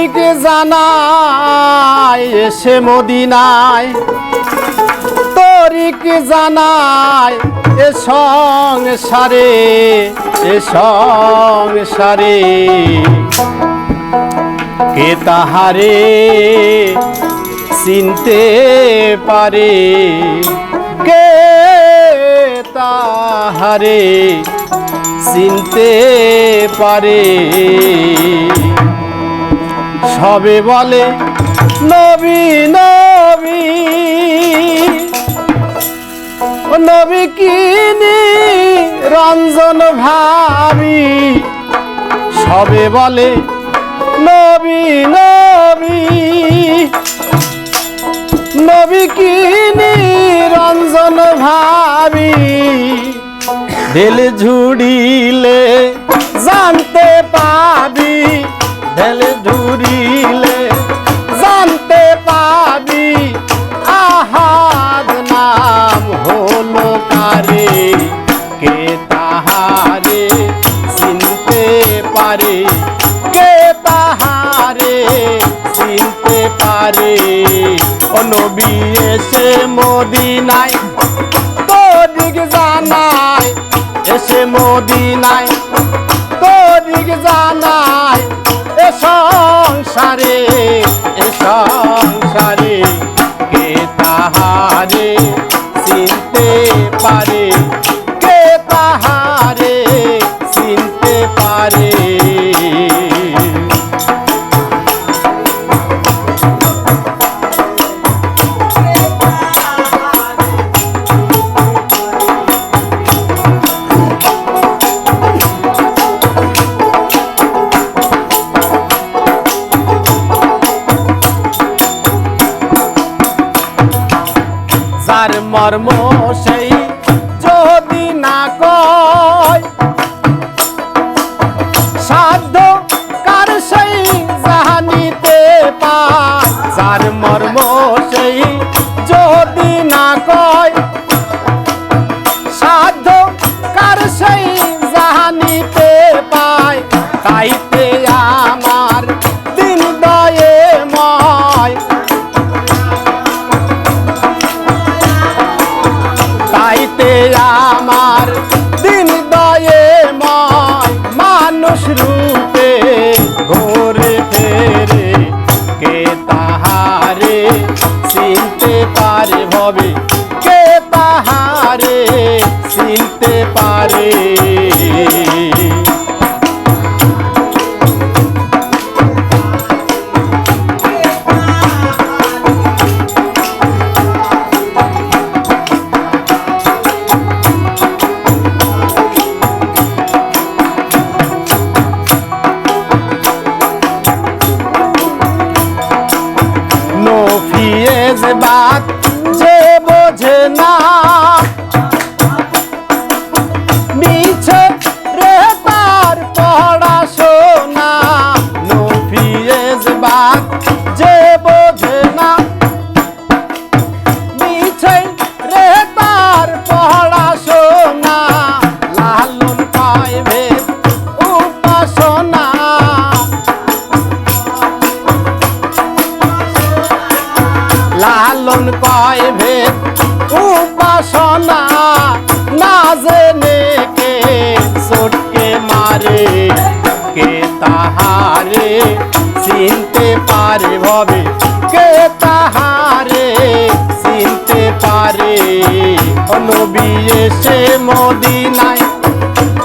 তরিক জানায় এসে মদিনায়। তরিক জানায় এ সংসারে এ সংসারে কে তাহারে চিনতে পারে? কে তাহারে চিনতে পারে? সবে বলে, নবী নবী নবী কিনি রঞ্জন ভাবি। সবে বলে, নবী নবী নবী কিনি রঞ্জন ভাবি। দিল ঝুড়িলে জানতে পাবি দিল ঝুড়িলে জানতে পাবি আহাদ নাম হলো কারে? কে তাহারে চিনতে পারে? কে তাহারে চিনতে পারে? অনবী এসে মদিনায়, তোদিক জানায়, এসে মদিনায় তোদিক পারে কে তাহারে চিনতে পারে? মর্ম সেই সাধ্য কার সেই জানিতে পায় যার মর্ম সেই যদি না কয়, সাধ্য কার সেই জানিতে পায়? তাইতে আমার দিন দয়ে ময়। তাইতে আমার বাত যে বোঝে না। মিছে রে তার পড়াশোনা নফিয়েজ বাত যে লালন কয় উপাসনা না জেনে কে চটকে মারে, কে তাহারে চিনতে পারে ভবে, কে তাহারে চিনতে পারে। নবী এসে মদিনায়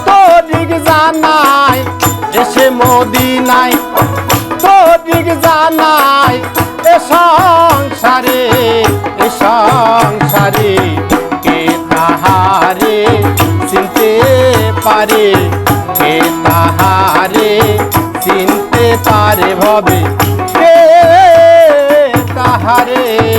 তোদিক জানায়, এসে মদিনায় তোদিক জানায় এ সংসারে এ সংসারে কে তাহারে চিনতে পারে? কে তাহারে চিনতে পারে ভবে? কে তাহারে?